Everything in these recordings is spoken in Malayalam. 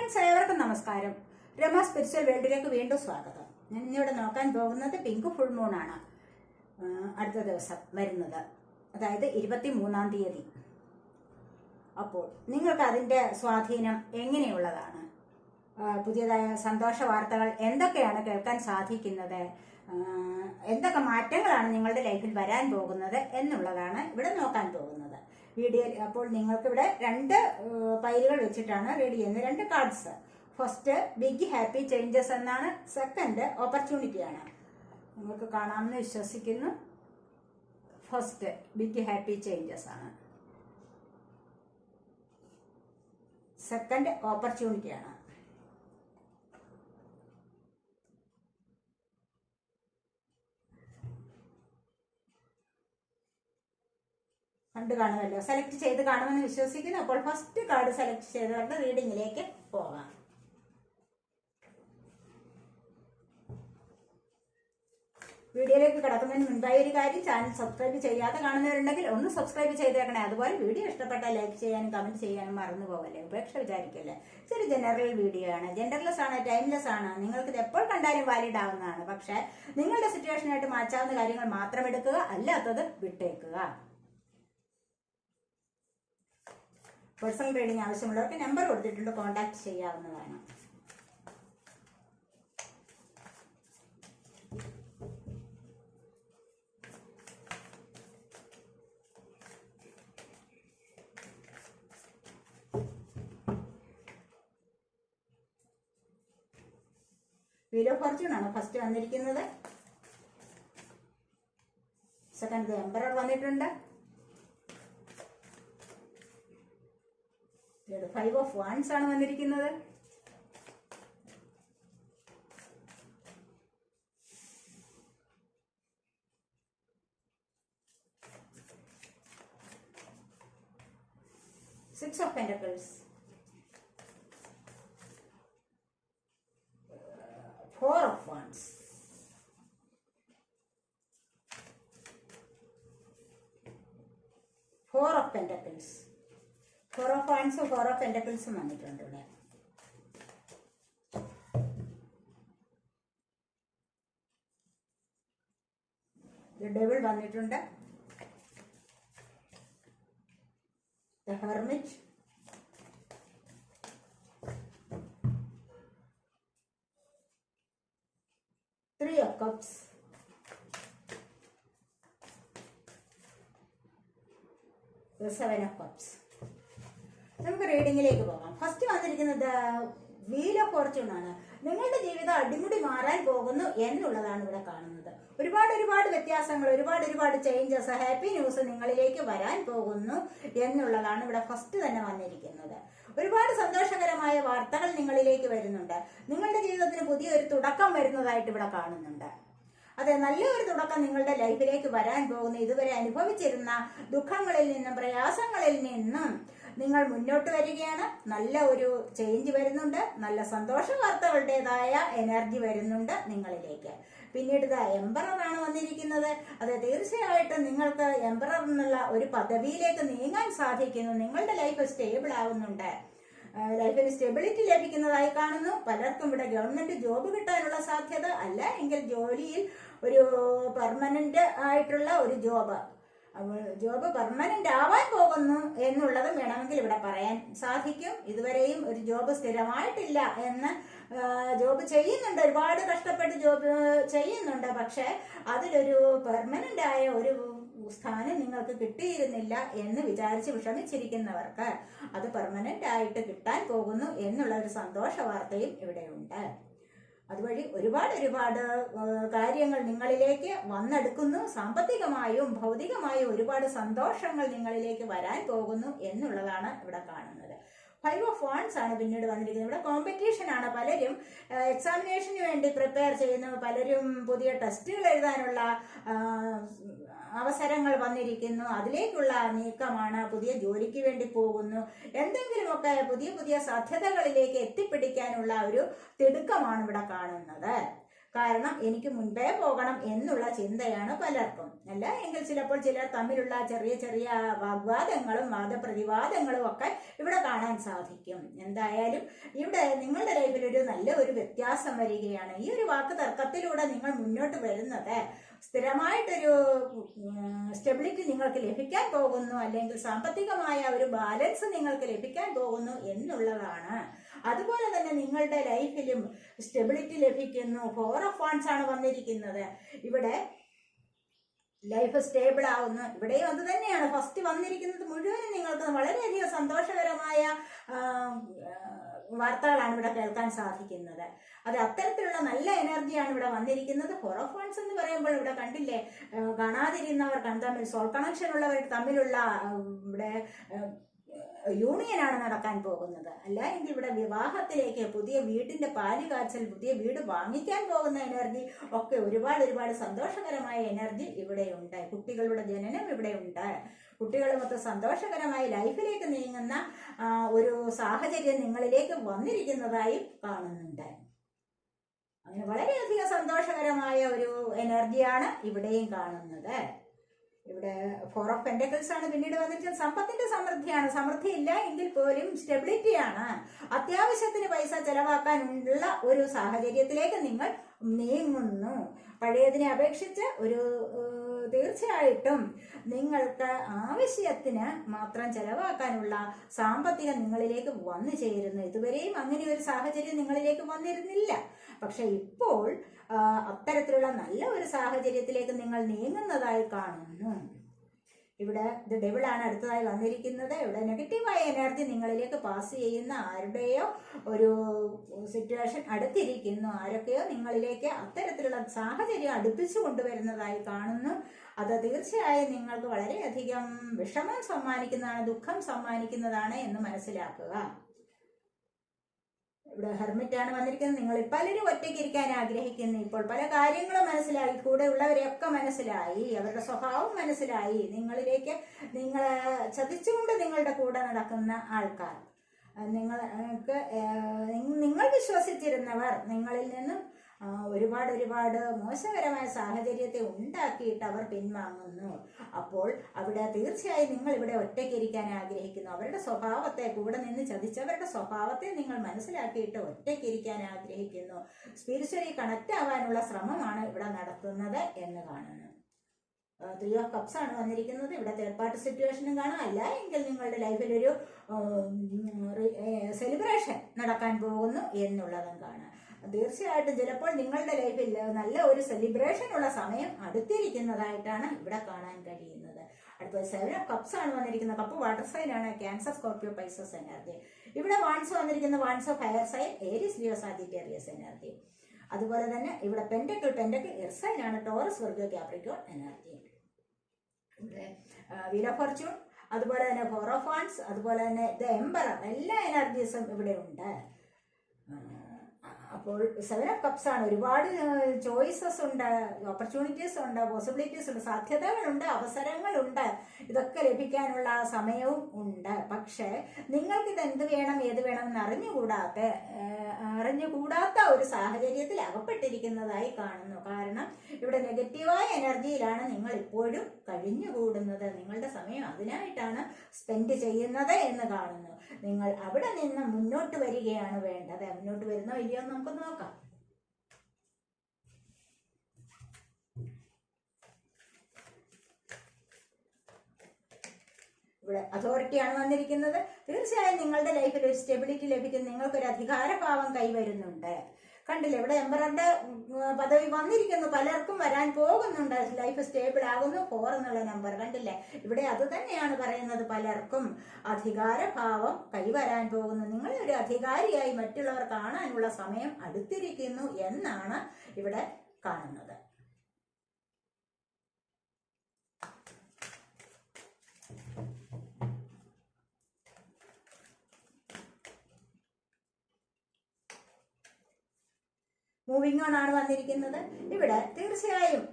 ഫ്രണ്ട്സ് ഏവർക്കും നമസ്കാരം. രമ സ്പിരിച്വൽ വേൾഡിലേക്ക് വീണ്ടും സ്വാഗതം. ഞാൻ ഇന്നിവിടെ നോക്കാൻ പോകുന്നത് പിങ്ക് ഫുൾ മൂൺ ആണ്. അടുത്ത ദിവസം വരുന്നത്. അതായത് ഇരുപത്തി മൂന്നാം തീയതി. അപ്പോൾ നിങ്ങൾക്ക് അതിന്റെ സ്വാധീനം എങ്ങനെയുള്ളതാണ്? പുതിയതായ സന്തോഷ വാർത്തകൾ എന്തൊക്കെയാണ് കേൾക്കാൻ സാധിക്കുന്നത്? എന്തൊക്കെ മാറ്റങ്ങളാണ് നിങ്ങളുടെ ലൈഫിൽ വരാൻ പോകുന്നത് എന്നുള്ളതാണ് ഇവിടെ നോക്കാൻ പോകുന്നത്. വീഡിയോ അപ്പോൾ നിങ്ങൾക്കിവിടെ രണ്ട് പൈലുകൾ വെച്ചിട്ടാണ് റെഡി ചെയ്യുന്നത്. രണ്ട് cards first big happy changes എന്നാണ്. സെക്കൻഡ് ഓപ്പർച്യൂണിറ്റിയാണ് നിങ്ങൾക്ക് കാണാമെന്ന് വിശ്വസിക്കുന്നു. ഫസ്റ്റ് ബിഗ് ഹാപ്പി ചേഞ്ചസ് ആണ്. സെക്കൻഡ് ഓപ്പർച്യൂണിറ്റിയാണ് കണ്ടു കാണുമല്ലോ. സെലക്ട് ചെയ്ത് കാണുമെന്ന് വിശ്വസിക്കുന്നു. അപ്പോൾ ഫസ്റ്റ് കാർഡ് സെലക്ട് ചെയ്തവരുടെ റീഡിങ്ങിലേക്ക് പോകാം. വീഡിയോയിലേക്ക് കിടക്കുന്നതിന് മുൻപായി ഒരു കാര്യം ചാനൽ സബ്സ്ക്രൈബ് ചെയ്യാതെ കാണുന്നവരുണ്ടെങ്കിൽ ഒന്ന് സബ്സ്ക്രൈബ് ചെയ്തേക്കണേ. അതുപോലെ വീഡിയോ ഇഷ്ടപ്പെട്ടാൽ ലൈക്ക് ചെയ്യാനും കമന്റ് ചെയ്യാനും മറന്നു പോകല്ലേ? ഉപേക്ഷ വിചാരിക്കല്ലേ? ഇതൊരു ജനറൽ വീഡിയോ ആണ്. ജെൻഡർലെസ് ആണ് ടൈംലെസ് ആണ്. നിങ്ങൾക്ക് ഇത് എപ്പോൾ കണ്ടാലും വാലിഡ് ആവുന്നതാണ്. പക്ഷേ നിങ്ങളുടെ സിറ്റുവേഷനായിട്ട് മാച്ചാവുന്ന കാര്യങ്ങൾ മാത്രം എടുക്കുക അല്ലാത്തത് വിട്ടേക്കുക. പേഴ്സണൽ റീഡിംഗ് ആവശ്യമുള്ളവർക്ക് നമ്പർ കൊടുത്തിട്ടുണ്ട്. കോൺടാക്ട് ചെയ്യാവുന്നതാണ്. വീഡിയോ ഫോർച്യൂൺ ആണ് ഫസ്റ്റ് വന്നിരിക്കുന്നത്. സെക്കൻഡ് എംബറർ വന്നിട്ടുണ്ട്. ഫൈവ് ഓഫ് വാൻസ് ആണ് വന്നിരിക്കുന്നത് six of pentacles four of wands four of pentacles four of പെന്റക്കിൾസും വന്നിട്ടുണ്ട് ഇവിടെ. ഡബിൾ വന്നിട്ടുണ്ട്. The hermit three of cups of cups നമുക്ക് റീഡിങ്ങിലേക്ക് പോകാം. ഫസ്റ്റ് വന്നിരിക്കുന്നത് വീൽ ഓഫ് ഫോർച്യൂൺ ആണ് നിങ്ങളുടെ ജീവിതം അടിമുടി മാറാൻ പോകുന്നു എന്നുള്ളതാണ് ഇവിടെ കാണുന്നത്. ഒരുപാട് ഒരുപാട് വ്യത്യാസങ്ങൾ ഒരുപാട് ഒരുപാട് ചേഞ്ചസ് ഹാപ്പി ന്യൂസ് നിങ്ങളിലേക്ക് വരാൻ പോകുന്നു എന്നുള്ളതാണ് ഇവിടെ ഫസ്റ്റ് തന്നെ വന്നിരിക്കുന്നത്. ഒരുപാട് സന്തോഷകരമായ വാർത്തകൾ നിങ്ങളിലേക്ക് വരുന്നുണ്ട്. നിങ്ങളുടെ ജീവിതത്തിന് പുതിയൊരു തുടക്കം വരുന്നതായിട്ട് ഇവിടെ കാണുന്നുണ്ട്. അതെ നല്ലൊരു തുടക്കം നിങ്ങളുടെ ലൈഫിലേക്ക് വരാൻ പോകുന്നു. ഇതുവരെ അനുഭവിച്ചിരുന്ന ദുഃഖങ്ങളിൽ നിന്നും പ്രയാസങ്ങളിൽ നിന്നും നിങ്ങൾ മുന്നോട്ട് വരികയാണ്. നല്ല ഒരു ചേഞ്ച് വരുന്നുണ്ട്. നല്ല സന്തോഷ വാർത്തകളുടേതായ എനർജി വരുന്നുണ്ട് നിങ്ങളിലേക്ക്. പിന്നീട് ഇത് എംബററാണ് വന്നിരിക്കുന്നത്. അത് തീർച്ചയായിട്ടും നിങ്ങൾക്ക് എംബറർ എന്നുള്ള ഒരു പദവിയിലേക്ക് നീങ്ങാൻ സാധിക്കുന്നു. നിങ്ങളുടെ ലൈഫ് സ്റ്റേബിൾ ആവുന്നുണ്ട്. ലൈഫിന് സ്റ്റെബിലിറ്റി ലഭിക്കുന്നതായി കാണുന്നു. പലർക്കും ഇവിടെ ഗവൺമെന്റ് ജോബ് കിട്ടാനുള്ള സാധ്യത അല്ല. എങ്കിൽ ജോലിയിൽ ഒരു പെർമനന്റ് ആയിട്ടുള്ള ഒരു ജോബ് ജോബ് പെർമനന്റ് ആവാൻ പോകുന്നു എന്നുള്ളതും വേണമെങ്കിൽ ഇവിടെ പറയാൻ സാധിക്കും. ഇതുവരെയും ഒരു ജോബ് സ്ഥിരമായിട്ടില്ല എന്ന് ജോബ് ചെയ്യുന്നുണ്ട്. ഒരുപാട് കഷ്ടപ്പെട്ട് ജോബ് ചെയ്യുന്നുണ്ട്. പക്ഷെ അതിലൊരു പെർമനന്റ് ആയ ഒരു സ്ഥാനം നിങ്ങൾക്ക് കിട്ടിയിരുന്നില്ല എന്ന് വിചാരിച്ച് വിഷമിച്ചിരിക്കുന്നവർക്ക് അത് പെർമനന്റ് ആയിട്ട് കിട്ടാൻ പോകുന്നു എന്നുള്ള ഒരു സന്തോഷ വാർത്തയും ഇവിടെയുണ്ട്. അതുവഴി ഒരുപാട് ഒരുപാട് കാര്യങ്ങൾ നിങ്ങളിലേക്ക് വന്നെടുക്കുന്നു. സാമ്പത്തികമായും ഭൗതികമായും ഒരുപാട് സന്തോഷങ്ങൾ നിങ്ങളിലേക്ക് വരാൻ പോകുന്നു എന്നുള്ളതാണ് ഇവിടെ കാണുന്നത്. ഫൈവ് ഓഫ് വൺസ് ആണ് പിന്നീട് വന്നിരിക്കുന്നത്. ഇവിടെ കോമ്പറ്റീഷൻ ആണ്. പലരും എക്സാമിനേഷന് വേണ്ടി പ്രിപ്പയർ ചെയ്യുന്നു. പലരും പുതിയ ടെസ്റ്റുകൾ എഴുതാനുള്ള അവസരങ്ങൾ വന്നിരിക്കുന്നു. അതിലേക്കുള്ള നീക്കമാണ് പുതിയ ജോലിക്ക് വേണ്ടി പോകുന്നു. എന്തെങ്കിലുമൊക്കെ പുതിയ പുതിയ സാധ്യതകളിലേക്ക് എത്തിപ്പിടിക്കാനുള്ള ഒരു തിടുക്കമാണ് ഇവിടെ കാണുന്നത്. കാരണം എനിക്ക് മുൻപേ പോകണം എന്നുള്ള ചിന്തയാണ് പലർക്കും. അല്ല എങ്കിൽ ചിലപ്പോൾ ചിലർ തമ്മിലുള്ള ചെറിയ ചെറിയ വാഗ്വാദങ്ങളും വാദപ്രതിവാദങ്ങളും ഒക്കെ ഇവിടെ കാണാൻ സാധിക്കും. എന്തായാലും ഇവിടെ നിങ്ങളുടെ ലൈഫിൽ ഒരു നല്ല ഒരു വ്യത്യാസം വരികയാണ്. ഈ ഒരു വാക്ക് തർക്കത്തിലൂടെ നിങ്ങൾ മുന്നോട്ട് വരുന്നത്. സ്ഥിരമായിട്ടൊരു സ്റ്റെബിലിറ്റി നിങ്ങൾക്ക് ലഭിക്കാൻ പോകുന്നു അല്ലെങ്കിൽ സാമ്പത്തികമായ ഒരു ബാലൻസ് നിങ്ങൾക്ക് ലഭിക്കാൻ പോകുന്നു എന്നുള്ളതാണ്. അതുപോലെ തന്നെ നിങ്ങളുടെ ലൈഫിലും സ്റ്റെബിലിറ്റി ലഭിക്കുന്നു. ഫോർ ഓഫ് ഫണ്ട്സ് ആണ് വന്നിരിക്കുന്നത്. ഇവിടെ ലൈഫ് സ്റ്റേബിൾ ആവുന്നു. ഇവിടെയും അത് തന്നെയാണ്. ഫസ്റ്റ് വന്നിരിക്കുന്നത് മുഴുവനും നിങ്ങൾക്ക് വളരെയധികം സന്തോഷകരമായ വാർത്തകളാണ് ഇവിടെ കേൾക്കാൻ സാധിക്കുന്നത്. അത് അത്തരത്തിലുള്ള നല്ല എനർജിയാണ് ഇവിടെ വന്നിരിക്കുന്നത്. ഹൊറോഫോൺസ് എന്ന് പറയുമ്പോൾ ഇവിടെ കണ്ടില്ലേ കാണാതിരുന്നവർ തമ്മിൽ സോൾ കണക്ഷൻ ഉള്ളവർ തമ്മിലുള്ള ഇവിടെ യൂണിയനാണ് നടക്കാൻ പോകുന്നത്. അല്ല എങ്കിൽ ഇവിടെ വിവാഹത്തിലേക്ക് പുതിയ വീടിന്റെ പാൽ കാച്ചൽ പുതിയ വീട് വാങ്ങിക്കാൻ പോകുന്ന എനർജി ഒക്കെ ഒരുപാട് ഒരുപാട് സന്തോഷകരമായ എനർജി ഇവിടെ ഉണ്ട് കുട്ടികളുടെ ജനനം ഇവിടെയുണ്ട്. കുട്ടികളുമൊത്ത് സന്തോഷകരമായ ലൈഫിലേക്ക് നീങ്ങുന്ന ഒരു സാഹചര്യം നിങ്ങളിലേക്ക് വന്നിരിക്കുന്നതായി കാണുന്നുണ്ട്. അങ്ങനെ വളരെയധികം സന്തോഷകരമായ ഒരു എനർജിയാണ് ഇവിടെയും കാണുന്നത്. ഇവിടെ ഫോർ ഓഫ് പെൻഡക്കിൾസ് ആണ് പിന്നീട് വന്നിട്ട് സമ്പത്തിന്റെ സമൃദ്ധിയാണ്. സമൃദ്ധി ഇല്ല എങ്കിൽ പോലും സ്റ്റെബിലിറ്റിയാണ് അത്യാവശ്യത്തിന് പൈസ ചെലവാക്കാനുള്ള ഒരു സാഹചര്യത്തിലേക്ക് നിങ്ങൾ നീങ്ങുന്നു. പഴയതിനെ അപേക്ഷിച്ച് ഒരു തീർച്ചയായിട്ടും നിങ്ങൾക്ക് ആവശ്യത്തിന് മാത്രം ചെലവാക്കാനുള്ള സാമ്പത്തികം നിങ്ങളിലേക്ക് വന്നു ചേരുന്നു. ഇതുവരെയും അങ്ങനെ ഒരു സാഹചര്യം നിങ്ങളിലേക്ക് വന്നിരുന്നില്ല. പക്ഷെ ഇപ്പോൾ അത്തരത്തിലുള്ള നല്ല ഒരു സാഹചര്യത്തിലേക്ക് നിങ്ങൾ നീങ്ങുന്നതായി കാണുന്നു. ഇവിടെ ഇത് ഡെബിളാണ് അടുത്തതായി വന്നിരിക്കുന്നത്. ഇവിടെ നെഗറ്റീവായ എനർജി നിങ്ങളിലേക്ക് പാസ് ചെയ്യുന്ന ആരുടെയോ ഒരു സിറ്റുവേഷൻ അടുത്തിരിക്കുന്നു. ആരൊക്കെയോ നിങ്ങളിലേക്ക് അത്തരത്തിലുള്ള സാഹചര്യം അടുപ്പിച്ചു കൊണ്ടുവരുന്നതായി കാണുന്നു. അത് തീർച്ചയായും നിങ്ങൾക്ക് വളരെയധികം വിഷമം സമ്മാനിക്കുന്നതാണ് ദുഃഖം സമ്മാനിക്കുന്നതാണ് എന്ന് മനസ്സിലാക്കുക. ഇവിടെ ഹെർമിറ്റ് ആണ് വന്നിരിക്കുന്നത്. നിങ്ങൾ പലരും ഒറ്റയ്ക്ക് ഇരിക്കാൻ ആഗ്രഹിക്കുന്നു. ഇപ്പോൾ പല കാര്യങ്ങളും മനസ്സിലായി. കൂടെ ഉള്ളവരെയൊക്കെ മനസ്സിലായി. അവരുടെ സ്വഭാവം മനസ്സിലായി. നിങ്ങളിലേക്ക് നിങ്ങൾ ചതിച്ചുകൊണ്ട് നിങ്ങളുടെ കൂടെ നടക്കുന്ന ആൾക്കാർ. നിങ്ങൾക്ക് നിങ്ങൾ വിശ്വസിച്ചിരുന്നവർ നിങ്ങളിൽ നിന്നും ഒരുപാട് ഒരുപാട് മോശകരമായ സാഹചര്യത്തെ ഉണ്ടാക്കിയിട്ട് അവർ പിൻവാങ്ങുന്നു. അപ്പോൾ അവിടെ തീർച്ചയായും നിങ്ങൾ ഇവിടെ ഒറ്റയ്ക്കിരിക്കാൻ ആഗ്രഹിക്കുന്നു. അവരുടെ സ്വഭാവത്തെ കൂടെ നിന്ന് ചതിച്ചവരുടെ സ്വഭാവത്തെ നിങ്ങൾ മനസ്സിലാക്കിയിട്ട് ഒറ്റയ്ക്കിരിക്കാൻ ആഗ്രഹിക്കുന്നു. സ്പിരിച്വലി കണക്ട് ആവാനുള്ള ശ്രമമാണ് ഇവിടെ നടത്തുന്നത് എന്ന് കാണുന്നു. ത്രീ ഓഫ് കപ്സ് ആണ് വന്നിരിക്കുന്നത്. ഇവിടെ തേർഡ് പാർട്ടി സിറ്റുവേഷനും കാണാം. അല്ല എങ്കിൽ നിങ്ങളുടെ ലൈഫിൽ ഒരു സെലിബ്രേഷൻ നടക്കാൻ പോകുന്നു എന്നുള്ളതും കാണാം. തീർച്ചയായിട്ടും ചിലപ്പോൾ നിങ്ങളുടെ ലൈഫിൽ നല്ല ഒരു സെലിബ്രേഷൻ ഉള്ള സമയം അടുത്തിരിക്കുന്നതായിട്ടാണ് ഇവിടെ കാണാൻ കഴിയുന്നത്. അടുത്തത് സെവൻ ഓഫ് കപ്സ് ആണ് വന്നിരിക്കുന്നത്. കപ്പ് വാട്ടർ സൈൻ ആണ്. ക്യാൻസർ സ്കോർപ്പിയോ പൈസസ് എനർജി ഇവിടെ വാൺസ് വന്നിരിക്കുന്ന wands of fire sign Aries Leo Sagittarius energy അതുപോലെ തന്നെ ഇവിടെ പെൻഡക്കിൾ പെൻഡക്കിൾ എർസൈൻ ആണ്. Taurus Virgo Capricorn energy of fortune അതുപോലെ തന്നെ ഫോർ അതുപോലെ തന്നെ ദ എംബറർ എല്ലാ എനർജീസും ഇവിടെ ഉണ്ട്. അപ്പോൾ സെവൻ ഓഫ് കപ്സ് ആണ്. ഒരുപാട് ചോയ്സസ് ഉണ്ട് ഓപ്പർച്യൂണിറ്റീസ് ഉണ്ട് പോസിബിലിറ്റീസ് ഉണ്ട് സാധ്യതകളുണ്ട് അവസരങ്ങളുണ്ട്. ഇതൊക്കെ ലഭിക്കാനുള്ള സമയവും ഉണ്ട്. പക്ഷേ നിങ്ങൾക്ക് ഇത് എന്ത് വേണം ഏത് വേണം എന്ന് അറിഞ്ഞുകൂടാത്ത അറിഞ്ഞുകൂടാത്ത ഒരു സാഹചര്യത്തിൽ അകപ്പെട്ടിരിക്കുന്നതായി കാണുന്നു. കാരണം ഇവിടെ നെഗറ്റീവായ എനർജിയിലാണ് നിങ്ങൾ ഇപ്പോഴും കഴിഞ്ഞുകൂടുന്നത്. നിങ്ങളുടെ സമയം അതിനായിട്ടാണ് സ്പെൻഡ് ചെയ്യുന്നത് എന്ന് കാണുന്നു. നിങ്ങൾ അവിടെ നിന്ന് മുന്നോട്ട് വരികയാണ് വേണ്ടത്. മുന്നോട്ട് വരുന്നോ ഇല്ലയോ എന്ന് നമുക്ക് നോക്കാം. ഇവിടെ അതോറിറ്റിയാണ് വന്നിരിക്കുന്നത്. തീർച്ചയായും നിങ്ങളുടെ ലൈഫിൽ ഒരു സ്റ്റെബിലിറ്റി ലഭിക്കും. നിങ്ങൾക്കൊരു അധികാരഭാവം കൈവരുന്നുണ്ട്. കണ്ടില്ലേ? ഇവിടെ എംബറന്റെ പദവി വന്നിരിക്കുന്നു. പലർക്കും വരാൻ പോകുന്നുണ്ട്. ലൈഫ് സ്റ്റേബിൾ ആകുന്നു. ഫോർ എന്നുള്ള നമ്പർ കണ്ടില്ലേ? ഇവിടെ അത് തന്നെയാണ് പറയുന്നത് പലർക്കും. അധികാരഭാവം കൈവരാൻ പോകുന്നു. നിങ്ങൾ ഒരു അധികാരിയായി മറ്റുള്ളവർ കാണാനുള്ള സമയം അടുത്തിരിക്കുന്നു എന്നാണ് ഇവിടെ കാണുന്നത്. മൂവിങ് ഓൺ ആണ് വന്നിരിക്കുന്നത്. ഇവിടെ തീർച്ചയായും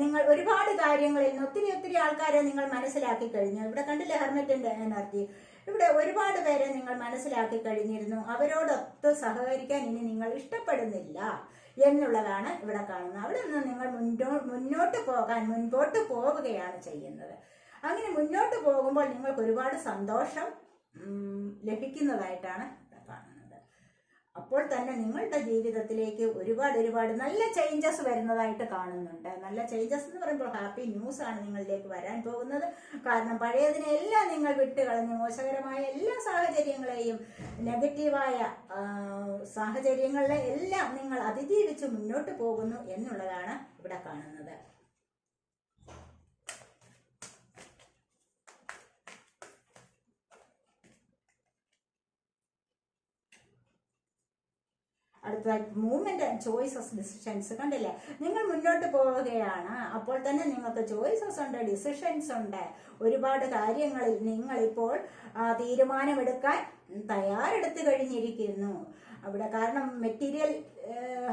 നിങ്ങൾ ഒരുപാട് കാര്യങ്ങളിൽ നിന്ന് ഒത്തിരി ഒത്തിരി ആൾക്കാരെ നിങ്ങൾ മനസ്സിലാക്കി കഴിഞ്ഞു. ഇവിടെ കണ്ടില്ലേ ഹെർമെറ്റിന്റെ എനർജി? ഇവിടെ ഒരുപാട് പേരെ നിങ്ങൾ മനസ്സിലാക്കി കഴിഞ്ഞിരുന്നു. അവരോടൊത്ത് സഹകരിക്കാൻ ഇനി നിങ്ങൾ ഇഷ്ടപ്പെടുന്നില്ല എന്നുള്ളതാണ് ഇവിടെ കാണുന്നത്. അവിടെ നിന്ന് നിങ്ങൾ മുന്നോ മുന്നോട്ട് പോകാൻ മുൻപോട്ട് പോവുകയാണ് ചെയ്യുന്നത്. അങ്ങനെ മുന്നോട്ട് പോകുമ്പോൾ നിങ്ങൾക്ക് ഒരുപാട് സന്തോഷം ലഭിക്കുന്നതായിട്ടാണ് അപ്പോൾ തന്നെ നിങ്ങളുടെ ജീവിതത്തിലേക്ക് ഒരുപാട് ഒരുപാട് നല്ല ചേഞ്ചസ് വരുന്നതായിട്ട് കാണുന്നുണ്ട്. നല്ല ചേഞ്ചസ് എന്ന് പറയുമ്പോൾ ഹാപ്പി ന്യൂസ് ആണ് നിങ്ങളിലേക്ക് വരാൻ പോകുന്നത്. കാരണം പഴയതിനെ എല്ലാം നിങ്ങൾ വിട്ടുകളഞ്ഞ് മോശകരമായ എല്ലാ സാഹചര്യങ്ങളെയും നെഗറ്റീവായ സാഹചര്യങ്ങളിലെ സാഹചര്യങ്ങളെ എല്ലാം നിങ്ങൾ അതിജീവിച്ച് മുന്നോട്ട് പോകുന്നു എന്നുള്ളതാണ് ഇവിടെ കാണുന്നത് അടുത്തതായി മൂവ്മെന്റ് ആൻഡ് ചോയ്സസ് ഡിസിഷൻസ് കണ്ടില്ലേ? നിങ്ങൾ മുന്നോട്ട് പോവുകയാണ്. അപ്പോൾ തന്നെ നിങ്ങൾക്ക് ചോയ്സസ് ഉണ്ട് ഡിസിഷൻസ് ഉണ്ട്. ഒരുപാട് കാര്യങ്ങളിൽ നിങ്ങൾ ഇപ്പോൾ തീരുമാനമെടുക്കാൻ തയ്യാറെടുത്ത് കഴിഞ്ഞിരിക്കുന്നു. അവിടെ കാരണം മെറ്റീരിയൽ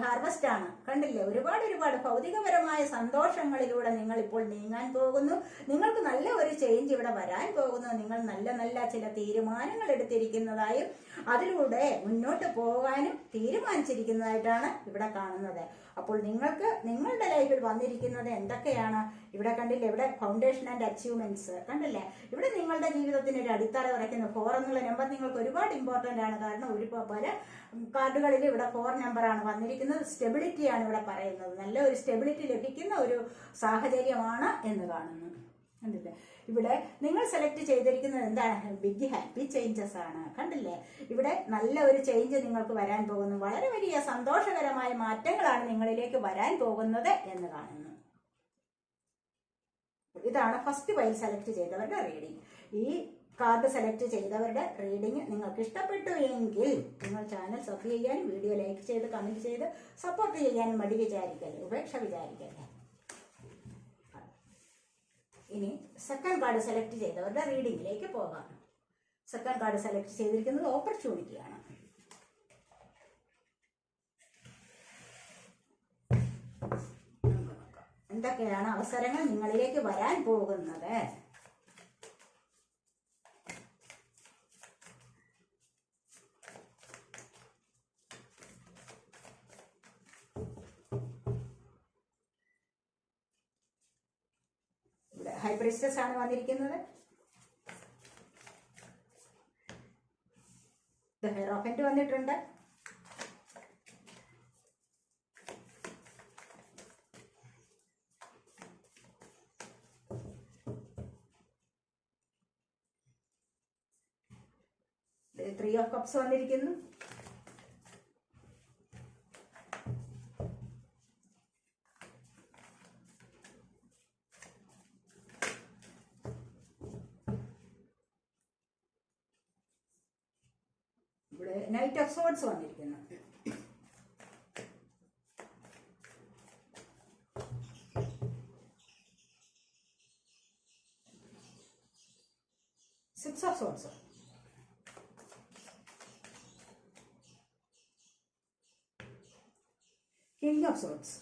ഹാർവസ്റ്റ് ആണ്. കണ്ടില്ലേ? ഒരുപാട് ഒരുപാട് ഭൗതികപരമായ സന്തോഷങ്ങളിലൂടെ നിങ്ങൾ ഇപ്പോൾ നീങ്ങാൻ പോകുന്നു. നിങ്ങൾക്ക് നല്ല ഒരു ചേഞ്ച് ഇവിടെ വരാൻ പോകുന്നു. നിങ്ങൾ നല്ല നല്ല ചില തീരുമാനങ്ങൾ എടുത്തിരിക്കുന്നതായും അതിലൂടെ മുന്നോട്ട് പോകാനും തീരുമാനിച്ചിരിക്കുന്നതായിട്ടാണ് ഇവിടെ കാണുന്നത്. അപ്പോൾ നിങ്ങൾക്ക് നിങ്ങളുടെ ലൈഫിൽ വന്നിരിക്കുന്നത് എന്തൊക്കെയാണ്? ഇവിടെ കണ്ടില്ലേ? ഇവിടെ ഫൗണ്ടേഷൻ ആൻഡ് അച്ചീവ്മെന്റ്സ് കണ്ടില്ലേ? ഇവിടെ നിങ്ങളുടെ ജീവിതത്തിന് ഒരു അടിത്തറ ഉറയ്ക്കുന്നു ഫോർ എന്നുള്ള നമ്പർ നിങ്ങൾക്ക് ഒരുപാട് ഇമ്പോർട്ടന്റ് ആണ്. കാരണം ഒരു പല കാർഡുകളിൽ ഇവിടെ ഫോർ നമ്പറാണ് വന്നിരിക്കുന്നത് സ്റ്റെബിലിറ്റിയാണ് ഇവിടെ പറയുന്നത്. നല്ല ഒരു സ്റ്റെബിലിറ്റി ലഭിക്കുന്ന ഒരു സാഹചര്യമാണ് എന്ന് കാണുന്നു. കണ്ടില്ലേ? ഇവിടെ നിങ്ങൾ സെലക്ട് ചെയ്തിരിക്കുന്നത് എന്താണ്? ബിഗ് ഹാപ്പി ചേഞ്ചസ് ആണ്. കണ്ടില്ലേ? ഇവിടെ നല്ല ഒരു ചേഞ്ച് നിങ്ങൾക്ക് വരാൻ പോകുന്നു. വളരെ വലിയ സന്തോഷകരമായ മാറ്റങ്ങളാണ് നിങ്ങളിലേക്ക് വരാൻ പോകുന്നത് എന്ന് കാണുന്നു. ഇതാണ് ഫസ്റ്റ് വൈൽ സെലക്ട് ചെയ്തവരുടെ റീഡിംഗ് ഈ കാർഡ് സെലക്ട് ചെയ്തവരുടെ റീഡിംഗ് നിങ്ങൾക്ക് ഇഷ്ടപ്പെട്ടു എങ്കിൽ നിങ്ങൾ ചാനൽ സബ്സ്ക്രൈബ് ചെയ്യാനും വീഡിയോ ലൈക്ക് ചെയ്ത് കമന്റ് ചെയ്ത് സപ്പോർട്ട് ചെയ്യാനും മടി വിചാരിക്കല്ലേ ഉപേക്ഷ വിചാരിക്കല്ലേ ഇനി സെക്കൻഡ് കാർഡ് സെലക്ട് ചെയ്തവരുടെ റീഡിംഗിലേക്ക് പോകാം. സെക്കൻഡ് കാർഡ് സെലക്ട് ചെയ്തിരിക്കുന്നത് ഓപ്പർച്യൂണിറ്റിയാണ് എന്തൊക്കെയാണ് അവസരങ്ങൾ നിങ്ങളിലേക്ക് വരാൻ പോകുന്നത്? ഇവിടെ ഹൈബ്രിസ്റ്റസ് ആണ് വന്നിരിക്കുന്നത് ഹെറോഫന്റ് വന്നിട്ടുണ്ട്. ത്രീ ഓഫ് കപ്സ് വന്നിരിക്കുന്നു. നൈറ്റ് ഓഫ് സോഡ്സ് വന്നിരിക്കുന്നു six of swords king of swords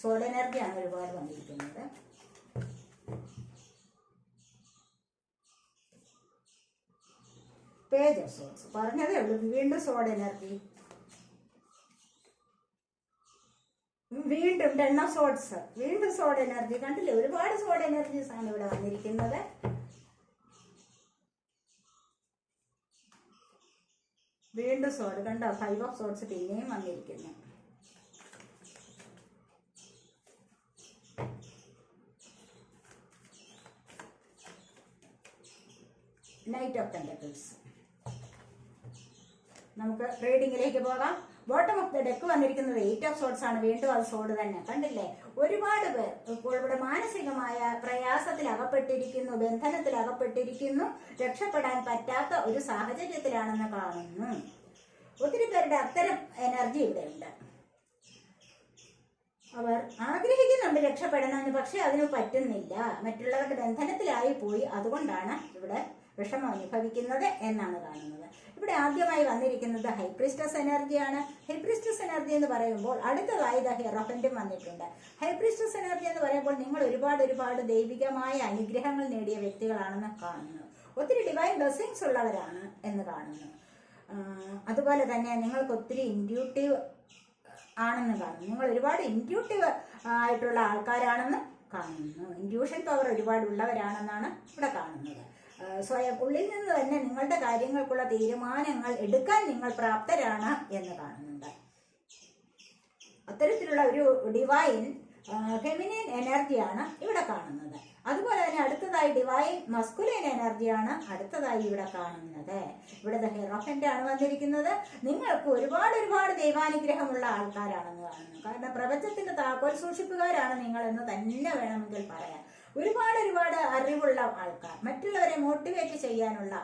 sword എനർജിയാണ് ഒരുപാട് വന്നിരിക്കുന്നത് പേജ് ഓഫ് സോഡ്സ് പറഞ്ഞതേ ഉള്ളൂ. വീണ്ടും സോഡ് എനർജി വീണ്ടും ടെൻ ഓഫ് സോഡ്സ് വീണ്ടും സോഡ് എനർജി കണ്ടില്ലേ? ഒരുപാട് സോഡ് എനർജീസ് ആണ് ഇവിടെ വന്നിരിക്കുന്നത്. വീണ്ടും സോഡ്. കണ്ടോ? ഫൈവ് ഓഫ് സോഡ്സ് പിന്നെയും വന്നിരിക്കുന്നു. നൈറ്റ് ഓഫ് പെൻഡക്കിൾസ് നമുക്ക് റീഡിങ്ങിലേക്ക് പോകാം. ബോട്ടം ഓഫ് ദ ഡെക്ക് വന്നിരിക്കുന്നത് എയ്റ്റ് ഓഫ് സോഡ്സ് ആണ്. വീണ്ടും അത് സോഡ് തന്നെ. കണ്ടില്ലേ? ഒരുപാട് പേർ ഇപ്പോൾ ഇവിടെ മാനസികമായ പ്രയാസത്തിൽ അകപ്പെട്ടിരിക്കുന്നു ബന്ധനത്തിൽ അകപ്പെട്ടിരിക്കുന്നു രക്ഷപ്പെടാൻ പറ്റാത്ത ഒരു സാഹചര്യത്തിലാണെന്ന് കാണുന്നു. ഒത്തിരി പേരുടെ അത്തരം എനർജി ഇവിടെയുണ്ട്. അവർ ആഗ്രഹിക്കുന്നുണ്ട് രക്ഷപ്പെടണമെന്ന് പക്ഷെ അതിന് പറ്റുന്നില്ല. മറ്റുള്ളവരുടെ ബന്ധനത്തിലായി പോയി. അതുകൊണ്ടാണ് ഇവിടെ വിഷമം അനുഭവിക്കുന്നത് എന്നാണ് കാണുന്നത്. ഇവിടെ ആദ്യമായി വന്നിരിക്കുന്നത് ഹൈപ്രിസ്റ്റസ് എനർജിയാണ്. ഹൈപ്രിസ്റ്റസ് എനർജി എന്ന് പറയുമ്പോൾ അടുത്തതായി ദ ഹെറോഫന്റും വന്നിട്ടുണ്ട്. ഹൈപ്രിസ്റ്റസ് എനർജി എന്ന് പറയുമ്പോൾ നിങ്ങൾ ഒരുപാട് ഒരുപാട് ദൈവികമായ അനുഗ്രഹങ്ങൾ നേടിയ വ്യക്തികളാണെന്ന് കാണുന്നു. ഒത്തിരി ഡിവൈൻ ബ്ലെസ്സിങ്സ് ഉള്ളവരാണ് എന്ന് കാണുന്നു. അതുപോലെ തന്നെ നിങ്ങൾക്ക് ഒത്തിരി ഇൻഡ്യൂട്ടീവ് ആണെന്ന് കാണുന്നു. നിങ്ങൾ ഒരുപാട് ഇന്റ്യൂട്ടീവ് ആയിട്ടുള്ള ആൾക്കാരാണെന്ന് കാണുന്നു. ഇന്റ്യൂഷൻ പവർ ഒരുപാട് ഉള്ളവരാണെന്നാണ് ഇവിടെ കാണുന്നത്. സ്വയം ഉള്ളിൽ നിന്ന് തന്നെ നിങ്ങളുടെ കാര്യങ്ങൾക്കുള്ള തീരുമാനങ്ങൾ എടുക്കാൻ നിങ്ങൾ പ്രാപ്തരാണ് എന്ന് കാണുന്നുണ്ട്. അത്തരത്തിലുള്ള ഒരു ഡിവൈൻ ഫെമിനിൻ എനർജിയാണ് ഇവിടെ കാണുന്നത്. അതുപോലെ തന്നെ അടുത്തതായി ഡിവൈൻ മസ്കുലിൻ എനർജിയാണ് അടുത്തതായി ഇവിടെ കാണുന്നത്. ഇവിടെ ഹെറോഫന്റ് ആണ് വന്നിരിക്കുന്നത്. നിങ്ങൾക്ക് ഒരുപാട് ഒരുപാട് ദൈവാനുഗ്രഹമുള്ള ആൾക്കാരാണെന്ന് കാണുന്നു. കാരണം പ്രപഞ്ചത്തിന്റെ താക്കോൽ സൂക്ഷിപ്പുകാരാണ് നിങ്ങൾ എന്ന് തന്നെ വേണമെങ്കിൽ പറയാം. ഒരുപാട് ഒരുപാട് അറിവുള്ള ആൾക്കാർ മറ്റുള്ളവരെ മോട്ടിവേറ്റ് ചെയ്യാനുള്ള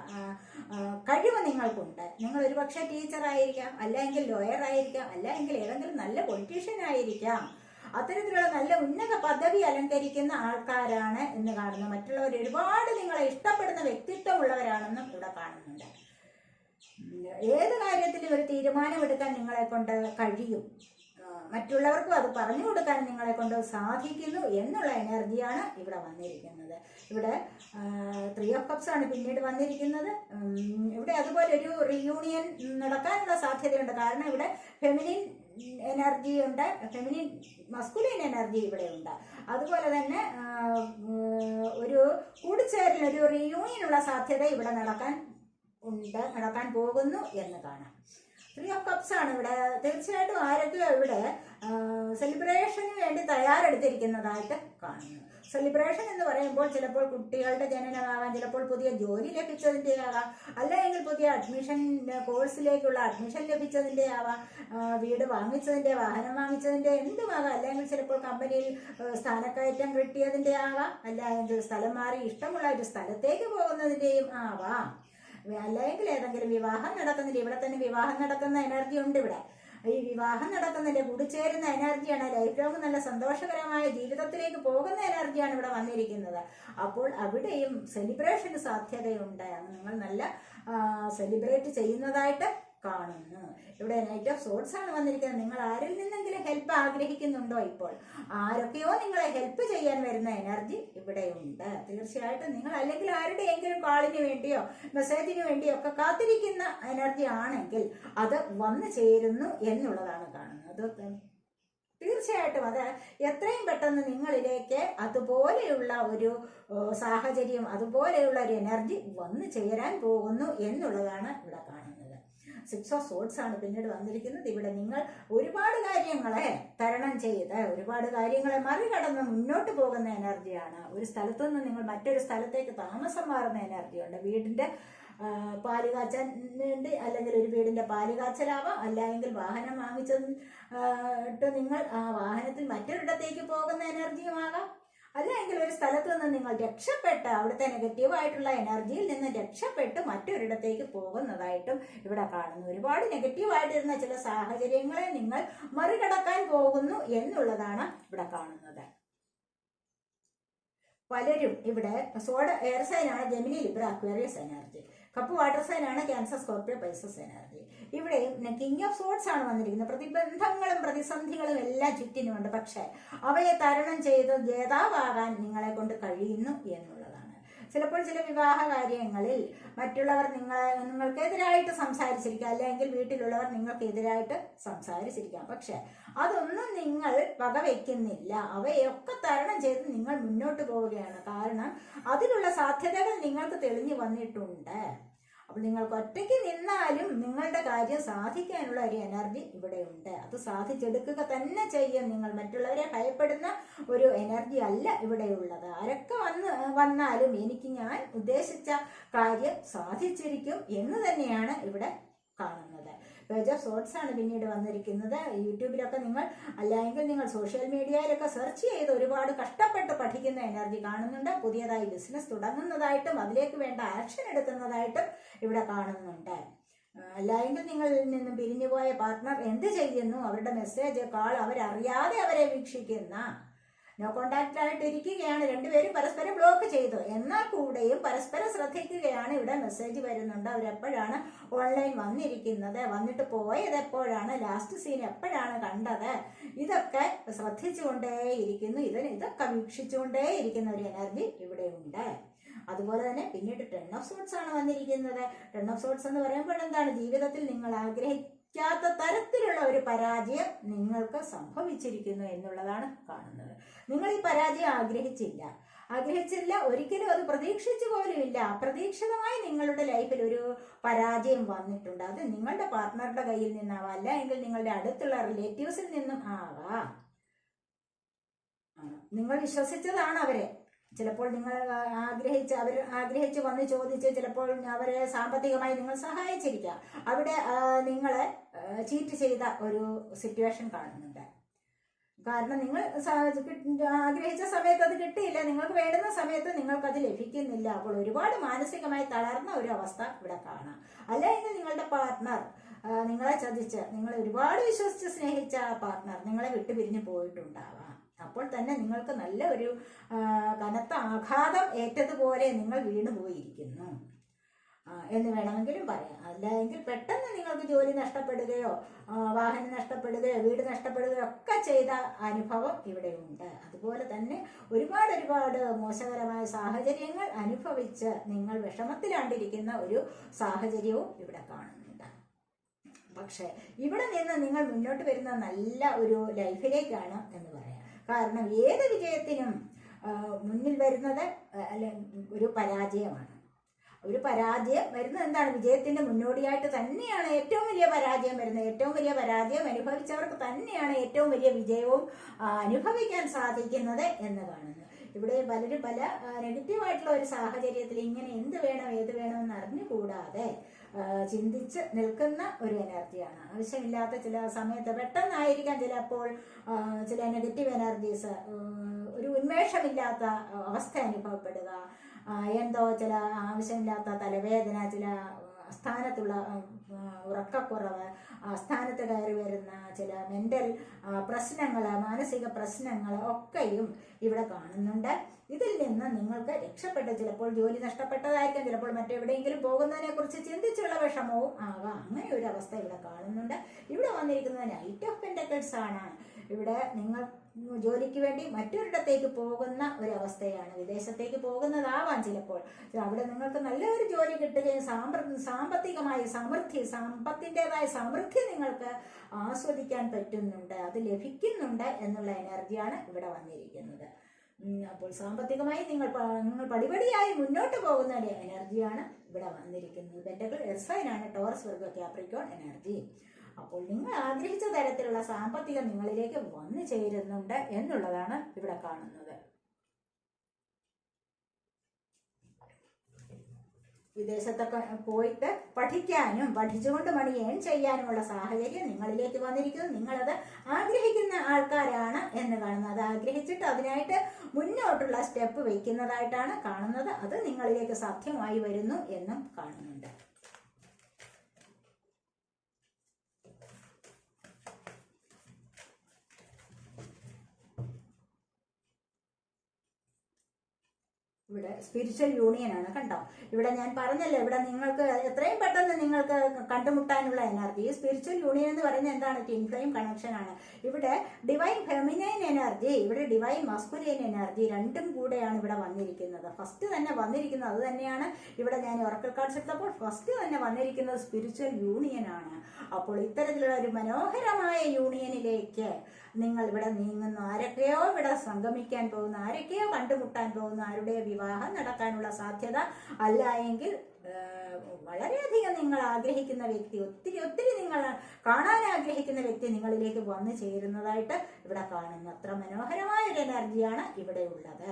കഴിവ് നിങ്ങൾക്കുണ്ട്. നിങ്ങൾ ഒരുപക്ഷെ ടീച്ചർ ആയിരിക്കാം അല്ലെങ്കിൽ ലോയർ ആയിരിക്കാം അല്ലെങ്കിൽ ഏതെങ്കിലും നല്ല പൊളിറ്റീഷ്യൻ ആയിരിക്കാം. അത്തരത്തിലുള്ള നല്ല ഉന്നത പദവി അലങ്കരിക്കുന്ന ആൾക്കാരാണ് എന്ന് കാണുന്നു. മറ്റുള്ളവർ ഒരുപാട് നിങ്ങളെ ഇഷ്ടപ്പെടുന്ന വ്യക്തിത്വം ഉള്ളവരാണെന്നും ഇവിടെ കാണുന്നുണ്ട്. ഏത് കാര്യത്തിലും ഒരു തീരുമാനമെടുക്കാൻ നിങ്ങളെ കൊണ്ട് കഴിയും. മറ്റുള്ളവർക്കും അത് പറഞ്ഞു കൊടുക്കാൻ നിങ്ങളെ കൊണ്ട് സാധിക്കുന്നു എന്നുള്ള എനർജിയാണ് ഇവിടെ വന്നിരിക്കുന്നത്. ഇവിടെ ത്രീ ഓഫ് ആണ് പിന്നീട് വന്നിരിക്കുന്നത്. ഇവിടെ അതുപോലെ ഒരു റിയൂണിയൻ നടക്കാനുള്ള സാധ്യതയുണ്ട്. കാരണം ഇവിടെ ഫെമിനിൻ എനർജി ഉണ്ട്. ഫെമിനിൻ മസ്കുലിൻ എനർജി ഇവിടെ ഉണ്ട്. അതുപോലെ തന്നെ ഒരു ഒരു റിയൂണിയനുള്ള സാധ്യത ഇവിടെ നടക്കാൻ ഉണ്ട് നടക്കാൻ പോകുന്നു എന്ന് കാണാം. ത്രീ ഓഫ് കപ്സ് ആണ് ഇവിടെ. തീർച്ചയായിട്ടും ആരൊക്കെയോ ഇവിടെ സെലിബ്രേഷന് വേണ്ടി തയ്യാറെടുത്തിരിക്കുന്നതായിട്ട് കാണുന്നു. സെലിബ്രേഷൻ എന്ന് പറയുമ്പോൾ ചിലപ്പോൾ കുട്ടികളുടെ ജനനമാകാം ചിലപ്പോൾ പുതിയ ജോലി ലഭിച്ചതിന്റെ ആകാം അല്ലെങ്കിൽ പുതിയ അഡ്മിഷൻ കോഴ്സിലേക്കുള്ള അഡ്മിഷൻ ലഭിച്ചതിന്റെ ആവാം വീട് വാങ്ങിച്ചതിന്റെ വാഹനം വാങ്ങിച്ചതിന്റെ എന്തുമാകാം അല്ലെങ്കിൽ ചിലപ്പോൾ കമ്പനിയിൽ സ്ഥാനക്കയറ്റം കിട്ടിയതിന്റെ ആവാം അല്ലെങ്കിൽ സ്ഥലം മാറി ഇഷ്ടമുള്ള ഒരു സ്ഥലത്തേക്ക് പോകുന്നതിന്റെയും ആവാം. അല്ലെങ്കിൽ ഏതെങ്കിലും വിവാഹം നടക്കുന്നില്ല ഇവിടെ തന്നെ വിവാഹം നടക്കുന്ന എനർജി ഉണ്ട് ഇവിടെ. ഈ വിവാഹം നടക്കുന്നില്ല കൂടിച്ചേരുന്ന എനർജിയാണ് ലൈഫ് ലോങ് നല്ല സന്തോഷകരമായ ജീവിതത്തിലേക്ക് പോകുന്ന എനർജിയാണ് ഇവിടെ വന്നിരിക്കുന്നത്. അപ്പോൾ അവിടെയും സെലിബ്രേഷന് സാധ്യതയുണ്ട്. നിങ്ങൾ നല്ല സെലിബ്രേറ്റ് ചെയ്യുന്നതായിട്ട് കാണുന്നു. ഇവിടെ നൈറ്റ് ഓഫ് സോട്സ് ആണ് വന്നിരിക്കുന്നത്. നിങ്ങൾ ആരിൽ നിന്നെങ്കിലും ഹെൽപ്പ് ആഗ്രഹിക്കുന്നുണ്ടോ ഇപ്പോൾ? ആരൊക്കെയോ നിങ്ങളെ ഹെൽപ്പ് ചെയ്യാൻ വരുന്ന എനർജി ഇവിടെയുണ്ട്. തീർച്ചയായിട്ടും നിങ്ങൾ അല്ലെങ്കിൽ ആരുടെയെങ്കിലും കാളിന് വേണ്ടിയോ മെസ്സേജിന് വേണ്ടിയോ ഒക്കെ കാത്തിരിക്കുന്ന എനർജി ആണെങ്കിൽ അത് വന്നു ചേരുന്നു എന്നുള്ളതാണ് കാണുന്നത്. തീർച്ചയായിട്ടും അത് എത്രയും പെട്ടെന്ന് നിങ്ങളിലേക്ക് അതുപോലെയുള്ള ഒരു സാഹചര്യം അതുപോലെയുള്ള ഒരു എനർജി വന്നു ചേരാൻ പോകുന്നു എന്നുള്ളതാണ് ഇവിടെ സിക്സ് ഓഫ് സോട്സ് ആണ് പിന്നീട് വന്നിരിക്കുന്നത്. ഇവിടെ നിങ്ങൾ ഒരുപാട് കാര്യങ്ങളെ തരണം ചെയ്ത് ഒരുപാട് കാര്യങ്ങളെ മറികടന്ന് മുന്നോട്ട് പോകുന്ന എനർജിയാണ് ഒരു സ്ഥലത്തു നിന്ന് നിങ്ങൾ മറ്റൊരു സ്ഥലത്തേക്ക് താമസം മാറുന്ന എനർജിയുണ്ട് വീടിന്റെ പാൽ വേണ്ടി അല്ലെങ്കിൽ ഒരു വീടിന്റെ പാൽ കാച്ചലാവാം അല്ലെങ്കിൽ വാഹനം വാങ്ങിച്ചത് നിങ്ങൾ ആ വാഹനത്തിൽ മറ്റൊരിടത്തേക്ക് പോകുന്ന എനർജിയുമാകാം അല്ലെങ്കിൽ ഒരു സ്ഥലത്ത് നിന്ന് നിങ്ങൾ രക്ഷപ്പെട്ട് അവിടുത്തെ നെഗറ്റീവായിട്ടുള്ള എനർജിയിൽ നിന്ന് രക്ഷപ്പെട്ട് മറ്റൊരിടത്തേക്ക് പോകുന്നതായിട്ടും ഇവിടെ കാണുന്നു. ഒരുപാട് നെഗറ്റീവായിട്ടിരുന്ന ചില സാഹചര്യങ്ങളെ നിങ്ങൾ മറികടക്കാൻ പോകുന്നു എന്നുള്ളതാണ് ഇവിടെ കാണുന്നത്. പലരും ഇവിടെ sword air സൈനാണ് Gemini Libra Aquarius energy cup water സൈനാണ് Cancer Scorpio Pisces energy ഇവിടെയും കിങ് ഓഫ് സോഡ്സ് ആണ് വന്നിരിക്കുന്നത്. പ്രതിബന്ധങ്ങളും പ്രതിസന്ധികളും എല്ലാം ചുറ്റിനുമുണ്ട് പക്ഷേ അവയെ തരണം ചെയ്ത് ജേതാവാകാൻ നിങ്ങളെ കൊണ്ട് കഴിയുന്നു എന്നുള്ളതാണ്. ചിലപ്പോൾ ചില വിവാഹ കാര്യങ്ങളിൽ മറ്റുള്ളവർ നിങ്ങൾ നിങ്ങൾക്കെതിരായിട്ട് സംസാരിച്ചിരിക്കാം. അല്ലെങ്കിൽ വീട്ടിലുള്ളവർ നിങ്ങൾക്കെതിരായിട്ട് സംസാരിച്ചിരിക്കാം. പക്ഷെ അതൊന്നും നിങ്ങൾ വകവയ്ക്കുന്നില്ല അവയൊക്കെ തരണം ചെയ്ത് നിങ്ങൾ മുന്നോട്ട് പോവുകയാണ്. കാരണം അതിനുള്ള സാധ്യതകൾ നിങ്ങൾക്ക് തെളിഞ്ഞു വന്നിട്ടുണ്ട്. അപ്പോൾ നിങ്ങൾക്ക് ഒറ്റയ്ക്ക് നിന്നാലും നിങ്ങളുടെ കാര്യം സാധിക്കാനുള്ള ഒരു എനർജി ഇവിടെയുണ്ട്. അത് സാധിച്ചെടുക്കുക തന്നെ ചെയ്യും. നിങ്ങൾ മറ്റുള്ളവരെ ഭയപ്പെടുന്ന ഒരു എനർജി അല്ല ഇവിടെയുള്ളത്. ആരൊക്കെ വന്ന് വന്നാലും എനിക്ക് ഞാൻ ഉദ്ദേശിച്ച കാര്യം സാധിച്ചിരിക്കും എന്ന് തന്നെയാണ് ഇവിടെ കാണുന്നത്. പേജ് ഓഫ് സോട്ട്സ് ആണ് പിന്നീട് വന്നിരിക്കുന്നത്. യൂട്യൂബിലൊക്കെ നിങ്ങൾ അല്ലെങ്കിൽ നിങ്ങൾ സോഷ്യൽ മീഡിയയിലൊക്കെ സെർച്ച് ചെയ്ത് ഒരുപാട് കഷ്ടപ്പെട്ട് പഠിക്കുന്ന എനർജി കാണുന്നുണ്ട്. പുതിയതായി ബിസിനസ് തുടങ്ങുന്നതായിട്ടും അതിലേക്ക് വേണ്ട ആക്ഷൻ എടുക്കുന്നതായിട്ടും ഇവിടെ കാണുന്നുണ്ട്. അല്ലെങ്കിൽ നിങ്ങളിൽ നിന്നും പിരിഞ്ഞുപോയ പാർട്ട്ണർ എന്ത് ചെയ്യുന്നു? അവരുടെ മെസ്സേജ് കാൾ അവരറിയാതെ അവരെ വീക്ഷിക്കുന്ന നോ കോണ്ടാക്ട് ആയിട്ട് ഇരിക്കുകയാണ് രണ്ടുപേരും പരസ്പരം ബ്ലോക്ക് ചെയ്തു. എന്നാൽ കൂടെയും പരസ്പരം ശ്രദ്ധിക്കുകയാണ്. ഇവിടെ മെസ്സേജ് വരുന്നുണ്ട്. അവരെപ്പോഴാണ് ഓൺലൈൻ വന്നിരിക്കുന്നത്? വന്നിട്ട് പോയത് എപ്പോഴാണ്? ലാസ്റ്റ് സീൻ എപ്പോഴാണ് കണ്ടത്? ഇതൊക്കെ ശ്രദ്ധിച്ചുകൊണ്ടേയിരിക്കുന്നു. ഇതിന് ഇതൊക്കെ വീക്ഷിച്ചുകൊണ്ടേയിരിക്കുന്ന ഒരു എനർജി ഇവിടെ ഉണ്ട് അതുപോലെ തന്നെ പിന്നീട് ടെൺ ഓഫ് സോട്ട്സ് ആണ് വന്നിരിക്കുന്നത്. ടെൺ ഓഫ് സോട്ട്സ് എന്ന് പറയുമ്പോൾ എന്താണ്? ജീവിതത്തിൽ നിങ്ങൾ ആഗ്രഹിക്കാത്ത തരത്തിലുള്ള ഒരു പരാജയം നിങ്ങൾക്ക് സംഭവിച്ചിരിക്കുന്നു എന്നുള്ളതാണ് കാണുന്നത്. നിങ്ങൾ ഈ പരാജയം ആഗ്രഹിച്ചില്ല. ആഗ്രഹിച്ചില്ല ഒരിക്കലും അത് പ്രതീക്ഷിച്ചു പോലുമില്ല. അപ്രതീക്ഷിതമായി നിങ്ങളുടെ ലൈഫിൽ ഒരു പരാജയം വന്നിട്ടുണ്ട്. അത് നിങ്ങളുടെ പാർട്ണറുടെ കയ്യിൽ നിന്നാവാം. അല്ല എങ്കിൽ നിങ്ങളുടെ അടുത്തുള്ള റിലേറ്റീവ്സിൽ നിന്നും ആവാം. നിങ്ങൾ വിശ്വസിച്ചതാണ് അവരെ. ചിലപ്പോൾ നിങ്ങൾ ആഗ്രഹിച്ച് അവർ ആഗ്രഹിച്ച് വന്ന് ചോദിച്ച് ചിലപ്പോൾ അവരെ സാമ്പത്തികമായി നിങ്ങൾ സഹായിച്ചിരിക്കാം. അവിടെ നിങ്ങളെ ചീറ്റ് ചെയ്ത ഒരു സിറ്റുവേഷൻ കാണുന്നുണ്ട്. കാരണം നിങ്ങൾ ആഗ്രഹിച്ച സമയത്ത് അത് കിട്ടിയില്ല. നിങ്ങൾക്ക് വേണ്ടുന്ന സമയത്ത് നിങ്ങൾക്ക് അത് ലഭിക്കുന്നില്ല. അപ്പോൾ ഒരുപാട് മാനസികമായി തളർന്ന ഒരു അവസ്ഥ ഇവിടെ കാണാം. അല്ലെങ്കിൽ നിങ്ങളുടെ പാർട്ട്ണർ നിങ്ങളെ ചതിച്ച് നിങ്ങൾ ഒരുപാട് വിശ്വസിച്ച് സ്നേഹിച്ച പാർട്ട്ണർ നിങ്ങളെ വിട്ടുപിരിഞ്ഞു പോയിട്ടുണ്ടാവാം. അപ്പോൾ തന്നെ നിങ്ങൾക്ക് നല്ല ഒരു കനത്ത ആഘാതം ഏറ്റതുപോലെ നിങ്ങൾ വീണു പോയിരിക്കുന്നു ആ, എന്ന് വേണമെങ്കിലും പറയാം. അല്ലെങ്കിൽ പെട്ടെന്ന് നിങ്ങൾക്ക് ജോലി നഷ്ടപ്പെടുകയോ വാഹനം നഷ്ടപ്പെടുകയോ വീട് നഷ്ടപ്പെടുകയോ ഒക്കെ ചെയ്ത അനുഭവം ഇവിടെയുണ്ട്. അതുപോലെ തന്നെ ഒരുപാട് ഒരുപാട് മോശകരമായ സാഹചര്യങ്ങൾ അനുഭവിച്ച് നിങ്ങൾ വിഷമത്തിലാണ്ടിരിക്കുന്ന ഒരു സാഹചര്യവും ഇവിടെ കാണുന്നുണ്ട്. പക്ഷേ ഇവിടെ നിന്ന് നിങ്ങൾ മുന്നോട്ട് വരുന്ന നല്ല ഒരു ലൈഫിലേക്കാണ് എന്ന് പറയാം. കാരണം ഏത് വിജയത്തിനും മുന്നിൽ വരുന്നത് അല്ലെ ഒരു പരാജയമാണ്. ഒരു പരാജയം വരുന്നത് എന്താണ്? വിജയത്തിന്റെ മുന്നോടിയായിട്ട് തന്നെയാണ് ഏറ്റവും വലിയ പരാജയം വരുന്നത്. ഏറ്റവും വലിയ പരാജയം അനുഭവിച്ചവർക്ക് തന്നെയാണ് ഏറ്റവും വലിയ വിജയവും അനുഭവിക്കാൻ സാധിക്കുന്നത് എന്ന് കാണുന്നു ഇവിടെ പലരും പല നെഗറ്റീവായിട്ടുള്ള ഒരു സാഹചര്യത്തിൽ ഇങ്ങനെ എന്ത് വേണം ഏത് വേണമെന്ന് അറിഞ്ഞുകൂടാതെ ചിന്തിച്ച് നിൽക്കുന്ന ഒരു എനർജിയാണ്. ആവശ്യമില്ലാത്ത ചില സമയത്ത് പെട്ടെന്നായിരിക്കാം ചിലപ്പോൾ ചില നെഗറ്റീവ് എനർജീസ് ഒരു ഉന്മേഷമില്ലാത്ത അവസ്ഥ അനുഭവപ്പെടുക. എന്തോ ചില ആവശ്യമില്ലാത്ത തലവേദന ചില സ്ഥാനത്തുള്ള ഉറക്കക്കുറവ് സ്ഥാനത്ത് കയറി വരുന്ന ചില മെന്റൽ പ്രശ്നങ്ങൾ മാനസിക പ്രശ്നങ്ങൾ ഒക്കെയും ഇവിടെ കാണുന്നുണ്ട്. ഇതിൽ നിന്ന് നിങ്ങൾക്ക് രക്ഷപ്പെട്ട് ചിലപ്പോൾ ജോലി നഷ്ടപ്പെട്ടതായിരിക്കാം ചിലപ്പോൾ മറ്റെവിടെയെങ്കിലും പോകുന്നതിനെ കുറിച്ച് ചിന്തിച്ചുള്ള വിഷമവും ആവാം അങ്ങനെ ഒരു അവസ്ഥ ഇവിടെ കാണുന്നുണ്ട്. ഇവിടെ വന്നിരിക്കുന്നത് നൈറ്റ് ഓഫ് പെൻഡക്കൽസ് ആണ്. ഇവിടെ നിങ്ങൾ ജോലിക്ക് വേണ്ടി മറ്റൊരിടത്തേക്ക് പോകുന്ന ഒരവസ്ഥയാണ്. വിദേശത്തേക്ക് പോകുന്നതാവാം ചിലപ്പോൾ. അവിടെ നിങ്ങൾക്ക് നല്ലൊരു ജോലി കിട്ടുകയും സാമ്പ സാമ്പത്തികമായ സമൃദ്ധി സമ്പത്തിന്റെതായ സമൃദ്ധി നിങ്ങൾക്ക് ആസ്വദിക്കാൻ പറ്റുന്നുണ്ട്. അത് ലഭിക്കുന്നുണ്ട് എന്നുള്ള എനർജിയാണ് ഇവിടെ വന്നിരിക്കുന്നത്. അപ്പോൾ സാമ്പത്തികമായി നിങ്ങൾ നിങ്ങൾ പടിപടിയായി മുന്നോട്ട് പോകുന്ന എനർജിയാണ് ഇവിടെ വന്നിരിക്കുന്നത്. ബെറ്റകൾ എർസൈനാണ് ടോറസ് വർഗ ക്യാപ്രിക്കോൺ എനർജി. അപ്പോൾ നിങ്ങൾ ആഗ്രഹിച്ച തരത്തിലുള്ള സാമ്പത്തികം നിങ്ങളിലേക്ക് വന്നു ചേരുന്നുണ്ട് എന്നുള്ളതാണ് ഇവിടെ കാണുന്നത്. വിദേശത്തൊക്കെ പോയിട്ട് പഠിക്കാനും പഠിച്ചുകൊണ്ട് മണി ഏൺ ചെയ്യാനുമുള്ള സാഹചര്യം നിങ്ങളിലേക്ക് വന്നിരിക്കുന്നു. നിങ്ങളത് ആഗ്രഹിക്കുന്ന ആൾക്കാരാണ് എന്ന് കാണുന്നത് അത് ആഗ്രഹിച്ചിട്ട് അതിനായിട്ട് മുന്നോട്ടുള്ള സ്റ്റെപ്പ് വയ്ക്കുന്നതായിട്ടാണ് കാണുന്നത്. അത് നിങ്ങളിലേക്ക് സാധ്യമായി വരുന്നു എന്നും കാണുന്നുണ്ട്. ഇവിടെ സ്പിരിച്വൽ യൂണിയൻ ആണ് കണ്ടോ? ഇവിടെ ഞാൻ പറഞ്ഞല്ലോ ഇവിടെ നിങ്ങൾക്ക് എത്രയും പെട്ടെന്ന് നിങ്ങൾക്ക് കണ്ടുമുട്ടാനുള്ള എനർജി സ്പിരിച്വൽ യൂണിയൻ എന്ന് പറയുന്നത് എന്താണ്? ടിൻ ഫ്ലെയിം കണക്ഷൻ ആണ്. ഇവിടെ ഡിവൈൻ ഫെമിനൈൻ എനർജി ഇവിടെ ഡിവൈൻ മസ്കുലൈൻ എനർജി രണ്ടും കൂടെയാണ് ഇവിടെ വന്നിരിക്കുന്നത്. ഫസ്റ്റ് തന്നെ വന്നിരിക്കുന്നത് അത് തന്നെയാണ്. ഇവിടെ ഞാൻ ഉറക്കൽ കാർഡ്സ് എടുത്തപ്പോൾ ഫസ്റ്റ് തന്നെ വന്നിരിക്കുന്നത് സ്പിരിച്വൽ യൂണിയൻ ആണ്. അപ്പോൾ ഇത്തരത്തിലുള്ള ഒരു മനോഹരമായ യൂണിയനിലേക്ക് നിങ്ങൾ ഇവിടെ നീങ്ങുന്നു. ആരൊക്കെയോ ഇവിടെ സംഗമിക്കാൻ പോകുന്നു. ആരൊക്കെയോ കണ്ടുമുട്ടാൻ പോകുന്നു. ആരുടെ വിവാഹം നടക്കാനുള്ള സാധ്യത അല്ല എങ്കിൽ വളരെയധികം നിങ്ങൾ ആഗ്രഹിക്കുന്ന വ്യക്തി ഒത്തിരി ഒത്തിരി നിങ്ങൾ കാണാൻ ആഗ്രഹിക്കുന്ന വ്യക്തി നിങ്ങളിലേക്ക് വന്നു ചേരുന്നതായിട്ട് ഇവിടെ കാണുന്നു. അത്ര മനോഹരമായ ഒരു എനർജിയാണ് ഇവിടെ ഉള്ളത്.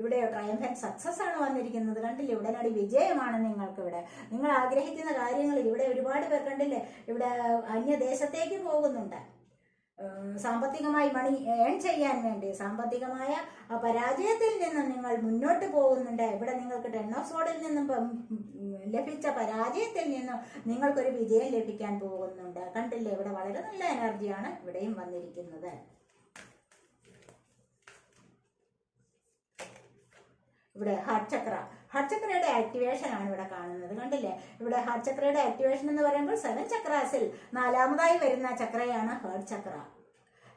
ഇവിടെ ട്രയംഫൻ സക്സസ് ആണ് വന്നിരിക്കുന്നത്. കണ്ടില്ലേ? ഉടനടി വിജയമാണ് നിങ്ങൾക്ക് ഇവിടെ നിങ്ങൾ ആഗ്രഹിക്കുന്ന കാര്യങ്ങളിൽ ഇവിടെ ഒരുപാട് പേർ കണ്ടില്ലേ? ഇവിടെ അന്യദേശത്തേക്ക് പോകുന്നുണ്ട്. സാമ്പത്തികമായി മണി ഏൺ ചെയ്യാൻ വേണ്ടി സാമ്പത്തികമായ പരാജയത്തിൽ നിന്നും നിങ്ങൾ മുന്നോട്ട് പോകുന്നുണ്ട്. ഇവിടെ നിങ്ങൾക്ക് ടെൻ ഓഫ് സോഡിൽ നിന്നും ലഭിച്ച പരാജയത്തിൽ നിന്നും നിങ്ങൾക്കൊരു വിജയം ലഭിക്കാൻ പോകുന്നുണ്ട്. കണ്ടില്ലേ? ഇവിടെ വളരെ നല്ല എനർജിയാണ് ഇവിടെയും വന്നിരിക്കുന്നത്. ഇവിടെ ഹാർട്ട് ചക്ര ഹാർട്ട് ചക്രയുടെ ആക്ടിവേഷൻ ആണ് ഇവിടെ കാണുന്നത്. കണ്ടില്ലേ? ഇവിടെ ഹർചക്രയുടെ ആക്ടിവേഷൻ എന്ന് പറയുമ്പോൾ സെവൻ ചക്രാസിൽ നാലാമതായി വരുന്ന ചക്രയാണ് ഹാർട്ട് ചക്ര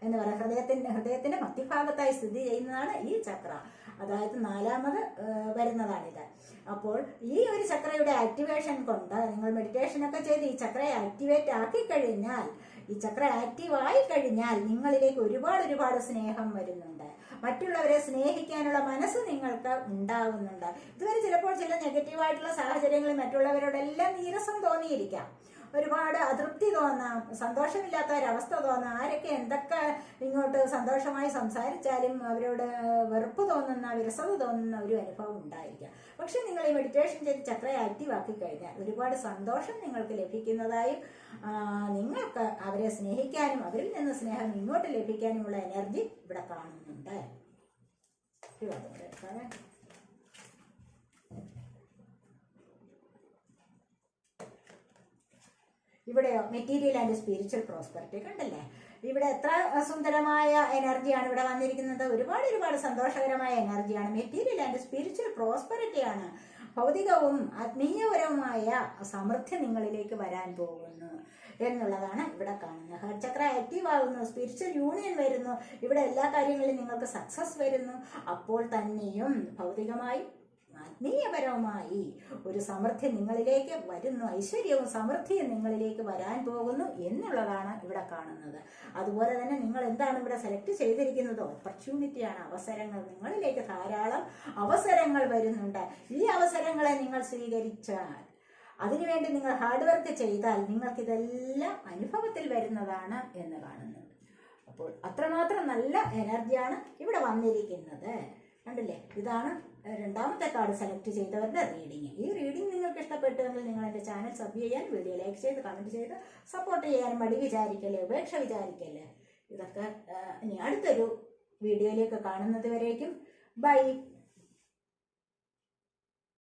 എന്ന് പറയുന്നത് ഹൃദയത്തിന്റെ ഹൃദയത്തിന്റെ മധ്യഭാഗത്തായി സ്ഥിതി ചെയ്യുന്നതാണ് ഈ ചക്ര. അതായത് നാലാമത് വരുന്നതാണിത്. അപ്പോൾ ഈ ഒരു ചക്രയുടെ ആക്ടിവേഷൻ കൊണ്ട് നിങ്ങൾ മെഡിറ്റേഷൻ ഒക്കെ ചെയ്ത് ഈ ചക്രയെ ആക്ടിവേറ്റ് ആക്കി കഴിഞ്ഞാൽ ഈ ചക്ര ആക്റ്റീവ് ആയി കഴിഞ്ഞാൽ നിങ്ങളിലേക്ക് ഒരുപാട് ഒരുപാട് സ്നേഹം വരുന്നുണ്ട്. മറ്റുള്ളവരെ സ്നേഹിക്കാനുള്ള മനസ്സ് നിങ്ങൾക്ക് ഉണ്ടാകുന്നുണ്ട് ഇതുവരെ ചിലപ്പോൾ ചില നെഗറ്റീവായിട്ടുള്ള സാഹചര്യങ്ങളിൽ മറ്റുള്ളവരോടെല്ലാം നീരസം തോന്നിയിരിക്കാം. ഒരുപാട് അതൃപ്തി തോന്നാം സന്തോഷമില്ലാത്ത ഒരവസ്ഥ തോന്നാം. ആരൊക്കെ എന്തൊക്കെ ഇങ്ങോട്ട് സന്തോഷമായി സംസാരിച്ചാലും അവരോട് വെറുപ്പ് തോന്നുന്ന വിരസത തോന്നുന്ന ഒരു അനുഭവം ഉണ്ടായിരിക്കാം. പക്ഷെ നിങ്ങൾ ഈ മെഡിറ്റേഷൻ ചെയ്ത് ചക്രയെ ആക്റ്റീവ് ആക്കി കഴിഞ്ഞാൽ ഒരുപാട് സന്തോഷം നിങ്ങൾക്ക് ലഭിക്കുന്നതായും നിങ്ങൾക്ക് അവരെ സ്നേഹിക്കാനും അവരിൽ നിന്ന് സ്നേഹം ഇങ്ങോട്ട് ലഭിക്കാനുമുള്ള എനർജി ഇവിടെ കാണുന്നുണ്ട്. ഇവിടെയോ? മെറ്റീരിയൽ ആൻഡ് സ്പിരിച്വൽ പ്രോസ്പെറിറ്റി കണ്ടല്ലേ ഇവിടെ എത്ര സുന്ദരമായ എനർജിയാണ് ഇവിടെ വന്നിരിക്കുന്നത്? ഒരുപാട് ഒരുപാട് സന്തോഷകരമായ എനർജിയാണ് മെറ്റീരിയൽ ആൻഡ് സ്പിരിച്വൽ പ്രോസ്പെറിറ്റിയാണ് ഭൗതികവും ആത്മീയപരവുമായ സമൃദ്ധി നിങ്ങളിലേക്ക് വരാൻ പോകുന്നു എന്നുള്ളതാണ് ഇവിടെ കാണുന്നത്. ഹെഡ് ചക്ര ആക്റ്റീവ് ആകുന്നു സ്പിരിച്വൽ യൂണിയൻ വരുന്നു. ഇവിടെ എല്ലാ കാര്യങ്ങളിലും നിങ്ങൾക്ക് സക്സസ് വരുന്നു. അപ്പോൾ തന്നെയും ഭൗതികമായി ആത്മീയപരവുമായി ഒരു സമൃദ്ധി നിങ്ങളിലേക്ക് വരുന്നു. ഐശ്വര്യവും സമൃദ്ധിയും നിങ്ങളിലേക്ക് വരാൻ പോകുന്നു എന്നുള്ളതാണ് ഇവിടെ കാണുന്നത്. അതുപോലെ തന്നെ നിങ്ങൾ എന്താണ് ഇവിടെ സെലക്ട് ചെയ്തിരിക്കുന്നത്? ഓപ്പർച്യൂണിറ്റിയാണ് അവസരങ്ങൾ നിങ്ങളിലേക്ക് ധാരാളം അവസരങ്ങൾ വരുന്നുണ്ട്. ഈ അവസരങ്ങളെ നിങ്ങൾ സ്വീകരിച്ചാൽ അതിനുവേണ്ടി നിങ്ങൾ ഹാർഡ് വർക്ക് ചെയ്താൽ നിങ്ങൾക്കിതെല്ലാം അനുഭവത്തിൽ വരുന്നതാണ് എന്ന് കാണുന്നു. അപ്പോൾ അത്രമാത്രം നല്ല എനർജിയാണ് ഇവിടെ വന്നിരിക്കുന്നത്. കണ്ടില്ലേ? ഇതാണ് രണ്ടാമത്തെ കാർഡ് സെലക്ട് ചെയ്തവരുടെ റീഡിംഗ് ഈ റീഡിംഗ് നിങ്ങൾക്ക് ഇഷ്ടപ്പെട്ടുവെങ്കിൽ നിങ്ങൾ എന്റെ ചാനൽ സബ് ചെയ്യാൻ വീഡിയോ ലൈക്ക് ചെയ്ത് കമന്റ് ചെയ്ത് സപ്പോർട്ട് ചെയ്യാൻ മടി വിചാരിക്കല്ലേ ഉപേക്ഷ വിചാരിക്കല്ലേ? ഇതൊക്കെ ഇനി അടുത്തൊരു വീഡിയോയിലേക്ക് കാണുന്നത് വരേക്കും. ബൈ